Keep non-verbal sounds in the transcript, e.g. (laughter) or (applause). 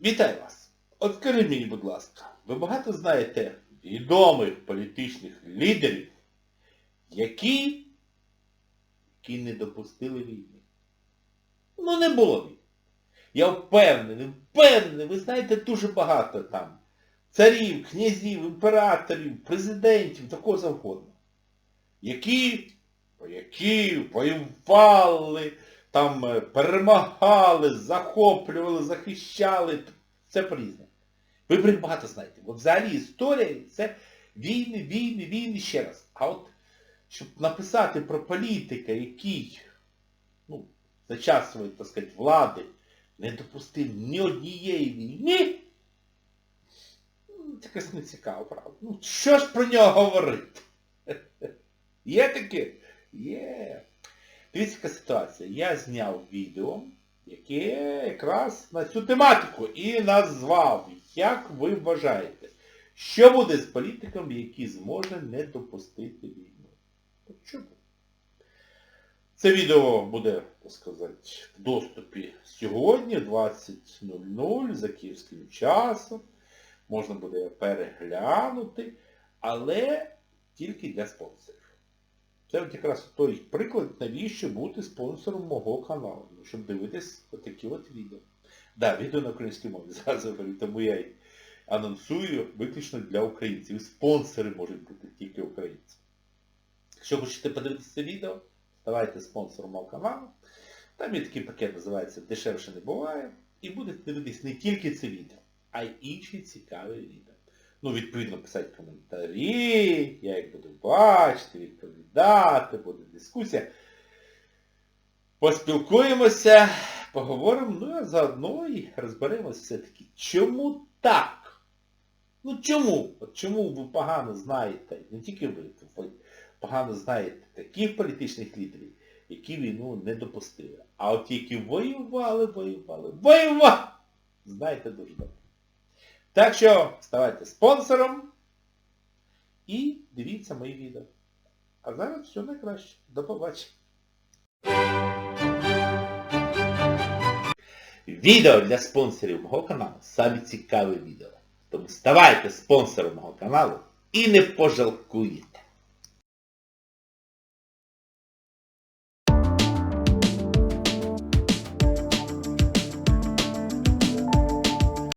Вітаю вас! От скажіть мені, будь ласка, ви багато знаєте відомих політичних лідерів, які, які не допустили війни. Ну не було війни. Я впевнений, впевнений, ви знаєте дуже багато там царів, князів, імператорів, президентів, такого завгодно. Які, які воювали, там е, перемагали, захоплювали, захищали. Це по-різному. Ви про багато знаєте. Бо взагалі історія це війни, війни, війни ще раз. А от щоб написати про політика, який, ну, за час своєї, так сказати, влади не допустив ні однієї війни, ну, це якось не цікаво, правда. Ну, що ж про нього говорити? (laughs) Є таке? Є. Дивіться, ситуація. Я зняв відео, яке якраз на цю тематику і назвав, як ви вважаєте, що буде з політиком, який зможе не допустити війну. Чому? Це відео буде, так сказати, в доступі сьогодні, 20.00 за київським часом. Можна буде переглянути, але тільки для спонсорів. Це от якраз той приклад, навіщо бути спонсором мого каналу, ну, щоб дивитись отакі от відео. Да, відео на українській мові, (laughs) зараз говорю, тому я й анонсую виключно для українців. І спонсори можуть бути тільки українці. Якщо хочете подивитися це відео, ставайте спонсором мого каналу. Там є такий пакет, називається Дешевше не буває. І будете дивитись не тільки це відео, а й інші цікаві відео. Ну, відповідно, писати коментарі, я їх буду бачити, відповідати, буде дискусія. Поспілкуємося, поговоримо, ну а заодно і розберемося все-таки, чому так? Ну чому? От чому ви погано знаєте, не тільки ви, ви погано знаєте таких політичних лідерів, які війну не допустили. А от які воювали, воювали, воювали, знаєте дуже добре. Так що ставайте спонсором і дивіться мої відео. А зараз все найкраще. До побачення. Відео для спонсорів мого каналу самі цікаві відео. Тому ставайте спонсором мого каналу і не пожалкуєте.